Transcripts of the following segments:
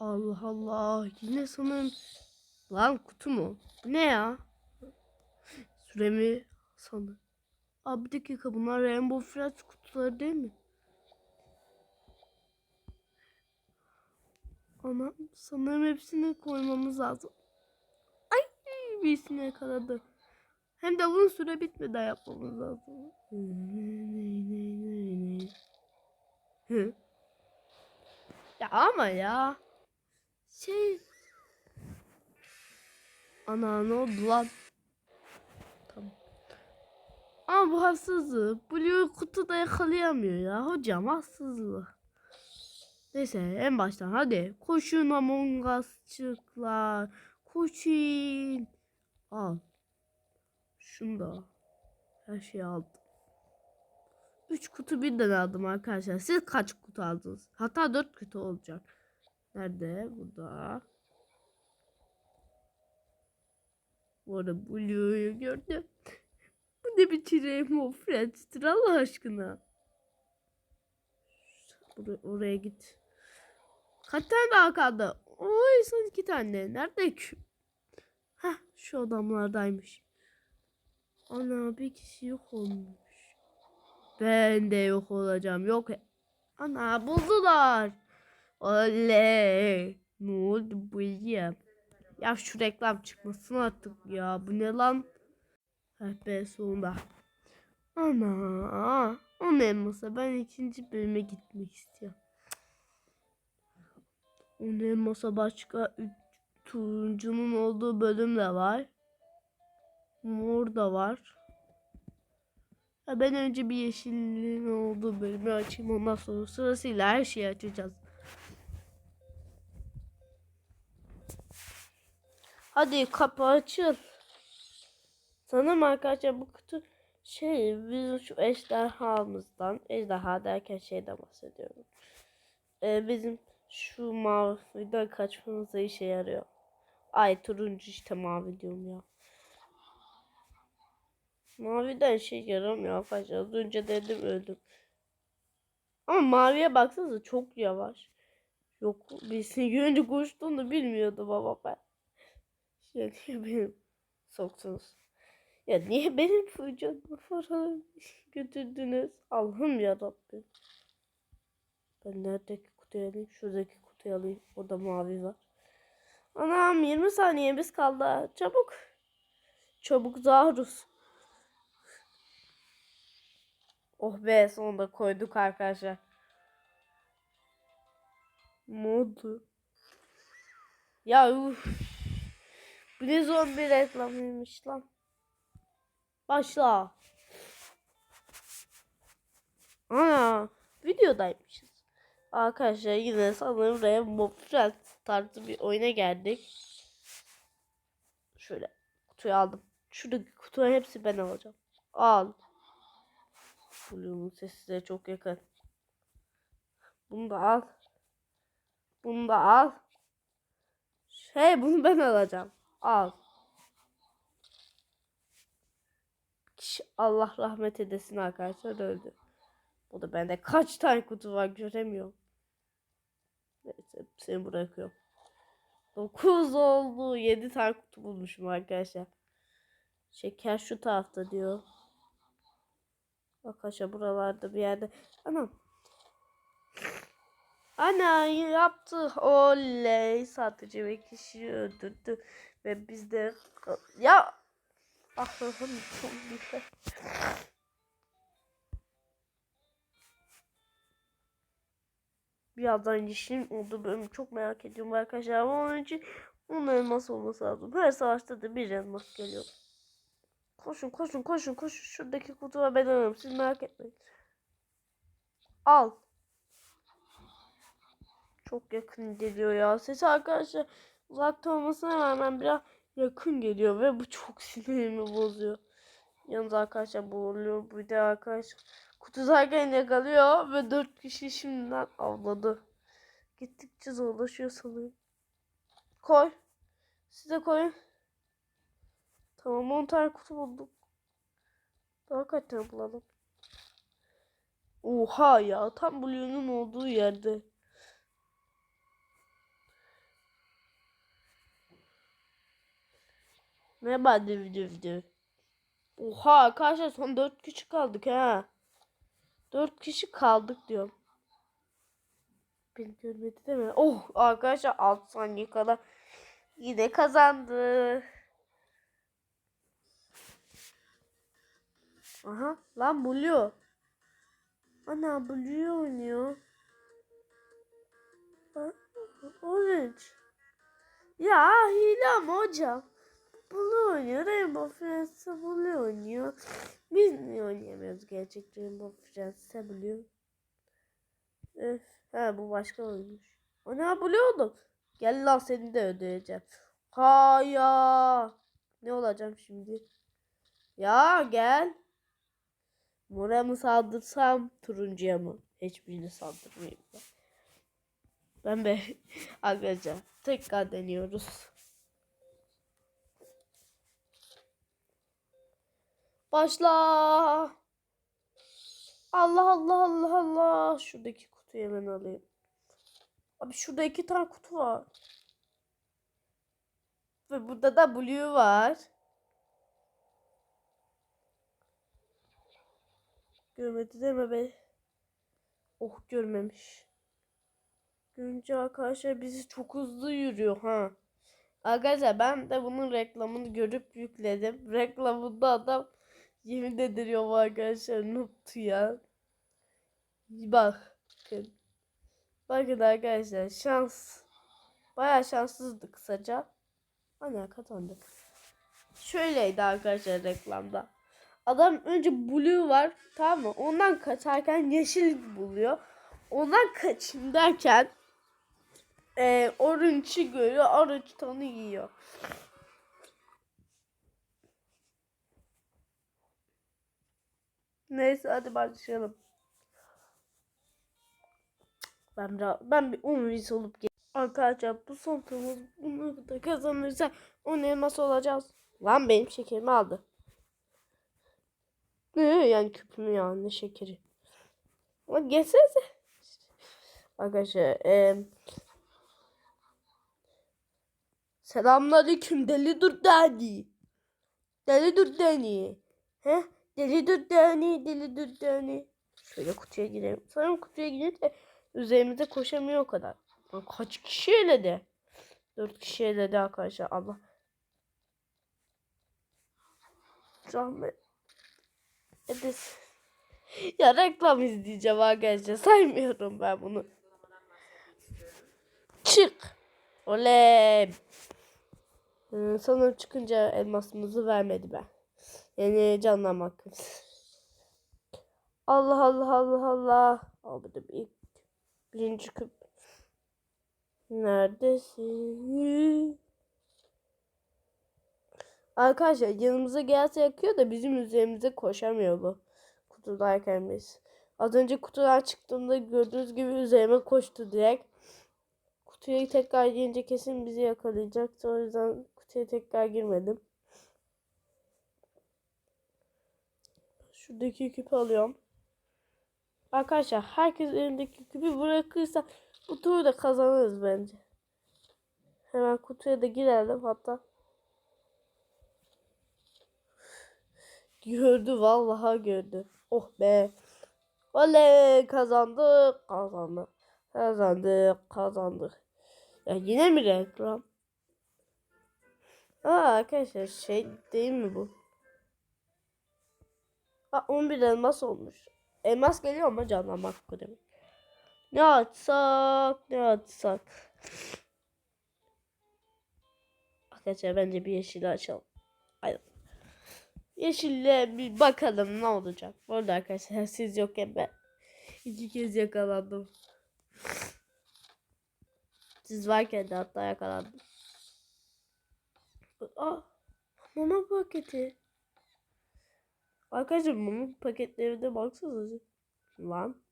Allah Allah. Yine sanırım. Lan kutu mu? Bu ne ya? Süremi sanırım. Abi bir dakika bunlar Rainbow Friends kutuları değil mi? Ama sanırım hepsini koymamız lazım. Ay birisini yakaladı. Hem de bunun süre bitmeden yapmamız lazım. Ya ama ya. Şey. Ana ne oldu lan? Tamam. Ama bu haksızlık. Blue kutuda yakalayamıyor ya. Hocam haksızlık. Neyse en baştan hadi. Koşun Among Us'çıklar. Koşun. Al. Şunu da. Her şeyi aldım. Üç kutu birden aldım arkadaşlar. Siz kaç kutu aldınız? Hatta dört kutu olacak. Nerede? Burada. Bu arada Blue'yu gördüm. Bu ne biçim Rainbow Friends'tir Allah aşkına. Buraya, oraya git. Kaç tane daha kaldı? Oy son iki tane. Nerede ki? Heh şu adamlardaymış. Ana bir kişi yok olmuş. Ben de yok olacağım. Yok. Ana buldular. Oley. Ne oldu bu ya? Ya şu reklam çıkmasın artık ya. Bu ne lan? Heh be sonunda. Ana. O ne elmasa ben ikinci bölüme gitmek istiyorum. O ne elmasa başka üç, turuncunun olduğu bölüm de var. Mor da var. Ha ben önce bir yeşilliğin olduğu bölümü açayım ondan sonra sırasıyla her şeyi açacağız. Hadi kapı açıl. Sanırım arkadaşlar bu kutu şey bizim şu ejderhamızdan ejderha derken şeyden bahsediyorum. Ee, bizim şu maviden kaçmamıza işe yarıyor. Ay turuncu işte mavi diyorum ya. Maviden şey yaramıyor arkadaşlar. Az önce dedim öldüm. Ama maviye baksanıza çok yavaş. Yok birisini görünce koştuğunu bilmiyordu baba ben. Ya niye benim soktunuz? Ya niye benim vücudumu falan götürdünüz? Allah'ım ya. Ben neredeki kutuyu alayım? Şuradaki kutuyu alayım. Orada mavi var. Anam 20 saniyemiz kaldı. Çabuk. Çabuk Zahrus. Oh be sonunda koyduk arkadaşlar. Ne oldu? Ya uf. Bu ne zombi reklamıymış lan. Başla. Ana videodaymışız. Arkadaşlar yine sanırım Rainbow Friends tarzı bir oyuna geldik. Şöyle kutuyu aldım. Şuradaki kutuların hepsi ben alacağım. Al. Blue'un sesi size çok yakın. Bunu da al. Bunu da al. Şey bunu ben alacağım. Al. Kişi Allah rahmet edesin arkadaşlar öldü. Bu da bende kaç tane kutu var göremiyorum. Neyse seni bırakıyorum. 9 oldu. 7 tane kutu bulmuşum arkadaşlar. Şeker şu tarafta diyor. Arkadaşlar buralarda bir yerde. Anam. Ana yaptı. Oley. Satıcı ve kişiyi öldürdü. Ve biz de ya Allah'ım çok güzel. Birazdan yeşilin olduğu bölümü çok merak ediyorum arkadaşlar. Ama onun için onun elmas olması lazım. Her savaşta da bir elmas geliyor. Koşun koşun koşun koşun. Şuradaki kutuya ben alırım. Siz merak etmeyin. Al. Çok yakın geliyor ya. Ses arkadaşlar uzakta olmasına rağmen biraz yakın geliyor ve bu çok sinirimi bozuyor. Yalnız arkadaşlar boğuluyor. Bir de arkadaşlar kutudayken yakalıyor ve dört kişi şimdiden avladı. Gittikçe zorlaşıyor sanırım. Koy. Size koyun. Tamam 10 tane kutu bulduk. Daha kaç tane bulalım? Oha ya tam Blue'nun olduğu yerde. Merhaba düv düv düv. Oha arkadaşlar son 4 kişi kaldık ha. 4 kişi kaldık diyorum. Beni görmedi değil mi? Oh arkadaşlar 6 saniye kadar yine kazandı. Aha lan Blue. Ana Blue oynuyor. Orange. Ya hile ama hocam. Blue oynuyor. Rainbow Friends'e Blue oynuyor. Biz niye oynayamıyoruz gerçek Rainbow Friends'e Blue? Öf. Ha bu başka oyunmuş. Ana Blue oldum. Gel lan seni de ödeyeceğim. Haya. Ne olacağım şimdi? Ya gel. Mora mı saldırsam turuncuya mı? Hiçbirini saldırmayayım ben. Ben be arkadaşlar tekrar deniyoruz. Başla. Allah Allah Allah Allah. Şuradaki kutuyu hemen alayım. Abi şurada iki tane kutu var. Ve burada da blue var. Görmedi deme be. Oh görmemiş. Görünce arkadaşlar bizi çok hızlı yürüyor ha. Arkadaşlar ben de bunun reklamını görüp yükledim. Reklamında adam yemin ediliyor arkadaşlar nuttu ya. Bak. Bakın. Bakın arkadaşlar şans. Baya şanssızdı kısaca. Hani kazandık. Şöyleydi arkadaşlar reklamda. Adam önce blue var tamam mı? Ondan kaçarken yeşil buluyor. Ondan kaçayım derken e, orange'ı görüyor. Orange tonu yiyor. Neyse hadi başlayalım. Ben ben bir umris olup gel. Arkadaşlar bu son turumuz bunu da kazanırsa on elmas olacağız. Lan benim şekerimi aldı. Ne yani küpümü ya ne şekeri. Ama geçsenize. Arkadaşlar e, Selamünaleyküm deli dur dani. Deli dur dani. He? Deli dani, deli dani. Şöyle kutuya girelim. Sanırım kutuya girince üzerimize koşamıyor o kadar. Lan Kaç kişi eledi? Dört kişi eledi arkadaşlar. Allah. Rahmet. Edesin. Ya reklam izleyeceğim arkadaşlar. Saymıyorum ben bunu. Çık. Oley. Sanırım çıkınca elmasımızı vermedi ben. Yani canlanmak. Allah Allah Allah Allah. Al bir de bir birinci küp. Neredesin? Arkadaşlar yanımıza gelse yakıyor da bizim üzerimize koşamıyor bu. Kutudayken biz. Az önce kutudan çıktığımda gördüğünüz gibi üzerime koştu direkt. Kutuya tekrar girince kesin bizi yakalayacaktı. O yüzden kutuya tekrar girmedim. Şuradaki küpü alıyorum. Arkadaşlar herkes elindeki küpü bırakırsa bu turu da kazanırız bence. Hemen kutuya da girelim hatta. Gördü vallahi gördü. Oh be. Oley kazandık kazandık. Kazandık kazandık. Ya yine mi reklam? Aa arkadaşlar şey değil mi bu? Aa 11 elmas olmuş. Elmas geliyor ama canlanmak demek. Ne açsak ne açsak. Arkadaşlar bence bir yeşil açalım. Hayır. Yeşille bir bakalım ne olacak. Bu arada arkadaşlar siz yokken ben iki kez yakalandım. Siz varken de hatta yakalandım. Aa, mama paketi. Arkadaşlar mama paketlerine baksanıza. Lan.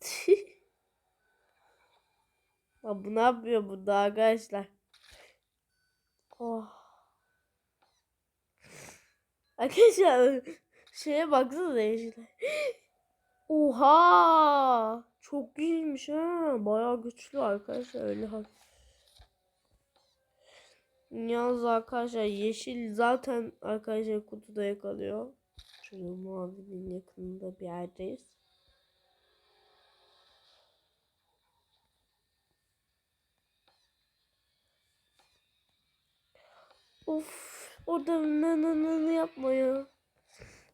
Lan bu ne yapıyor burada arkadaşlar? Oh. Arkadaşlar şeye baksanıza yeşile. Oha! Çok iyiymiş ha. Bayağı güçlü arkadaşlar öyle. Yalnız arkadaşlar yeşil zaten arkadaşlar kutuda yakalıyor. Şöyle mavinin yakınında bir yerdeyiz. Of, orada nı nı nı nı yapma ya.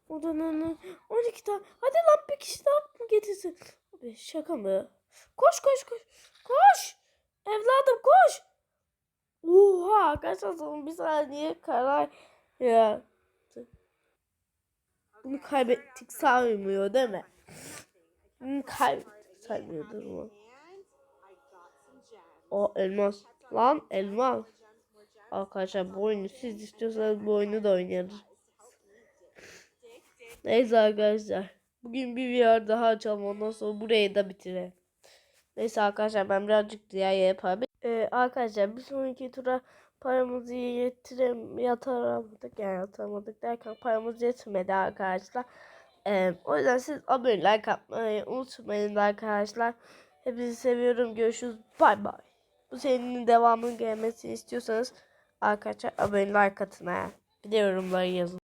Orada nı nı. 12 tane. Hadi lan bir kişi daha mı getirsin? Abi şaka mı? Koş koş koş. Koş. Evladım koş. Oha kaç son bir saniye karar ya. Bunu kaybettik saymıyor değil mi? Bunu kaybettik saymıyordur mu? O elmas. Lan elmas. Arkadaşlar bu oyunu siz istiyorsanız bu oyunu da oynarız. Neyse arkadaşlar. Bugün bir VR daha açalım ondan sonra burayı da bitirelim. Neyse arkadaşlar ben birazcık diğer yapayım. Ee, arkadaşlar bir sonraki tura paramızı yetirem yatıramadık yani yatıramadık derken paramız yetmedi arkadaşlar. Ee, o yüzden siz abone like atmayı unutmayın arkadaşlar. Hepinizi seviyorum. Görüşürüz. Bay bay. Bu serinin devamının gelmesini istiyorsanız arkadaşlar abone like atın ha. Bir de yorumları yazın.